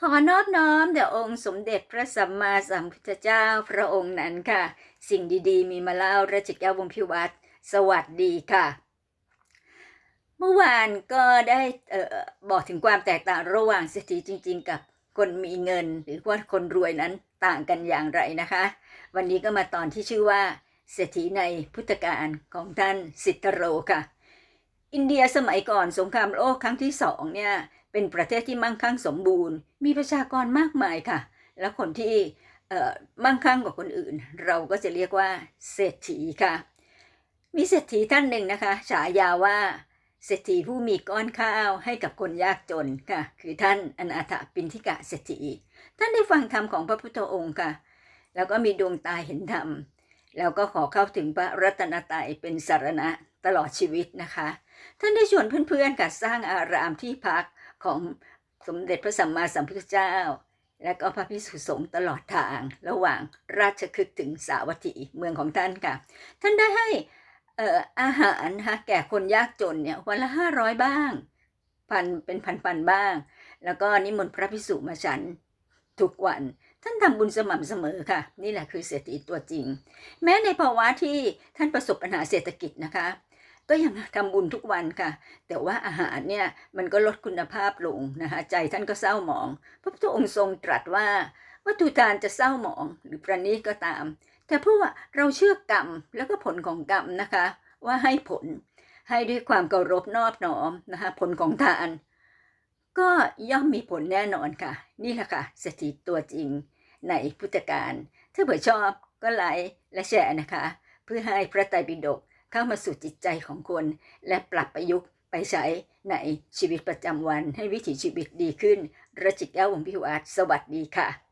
ขอนอบน้อมแด่องค์สมเด็จพระสัมมาสัมพุทธเจ้าพระองค์นั้นค่ะ สิ่งดีๆ มีมาเล่าราชแก้ววงพิวัตรสวัสดีค่ะ เมื่อวานก็ได้เออบอกถึงความแตกต่างระหว่างเศรษฐีจริง ๆ กับคนมีเงินหรือว่าคนรวยนั้นต่างกันอย่างไรนะคะ วันนี้ก็มาตอนที่ชื่อว่า เศรษฐีในพุทธกาลของท่านสิทธโรค่ะ อินเดียสมัยก่อนสงครามโลกครั้งที่สองเนี่ย เป็นประเทศที่มั่งคั่งสมบูรณ์ มีประชากรมากมายค่ะ และคนที่มั่งคั่งกว่าคนอื่น เราก็จะเรียกว่าเศรษฐีค่ะ มีเศรษฐีท่านหนึ่งนะคะฉายาว่าเศรษฐีผู้มีก้อนข้าวให้กับคนยากจนค่ะ คือท่านอนาถปินทิกะเศรษฐีท่านได้ฟังธรรมของพระพุทธองค์ค่ะ แล้วก็มีดวงตาเห็นธรรม แล้วก็ขอเข้าถึงพระรัตนตรัยเป็นสารณะตลอดชีวิตนะคะ ท่านได้ชวนเพื่อนๆค่ะสร้างอารามที่พัก ของสมเด็จพระสัมมาสัมพุทธเจ้า และก็พระพิสุสงฆ์ตลอดทางระหว่างราชคฤห์ถึงสาวัตถีเมืองของท่านค่ะ ท่านได้ให้อออาหารนะคะแก่คนยากจนเนี่ยวันละห้าร้อยบ้างพันเป็นพันๆบ้าง แล้วก็นิมนต์พระพิสุมาฉันทุกวันท่านทำบุญสม่ำเสมอค่ะ นี่แหละคือเศรษฐีตัวจริง แม้ในภาวะที่ท่านประสบปัญหาเศรษฐกิจนะคะ ก็ยังทำบุญทุกวันค่ะ แต่ว่าอาหารเนี่ยมันก็ลดคุณภาพลงนะคะใจท่านก็เศร้าหมอง พระพุทธองค์ทรงตรัสว่าวัตถุทานจะเศร้าหมองหรือประณีตก็ตาม แต่เพราะว่าเราเชื่อกรรมแล้วก็ผลของกรรมนะคะ ว่าให้ผลให้ด้วยความเคารพนอบน้อมนะคะผลของทาน ก็ย่อมมีผลแน่นอนค่ะ นี่แหละค่ะเศรษฐีตัวจริงในพุทธการ ถ้าเผื่อชอบก็ไลค์และแชร์นะคะ เพื่อให้พระไตรปิฎก เข้ามาสู่จิตใจของคน และปรับประยุกต์ไปใช้ในชีวิตประจำวันให้วิถีชีวิตดีขึ้นรจิตแก้ววงพิวัตรสวัสดีค่ะ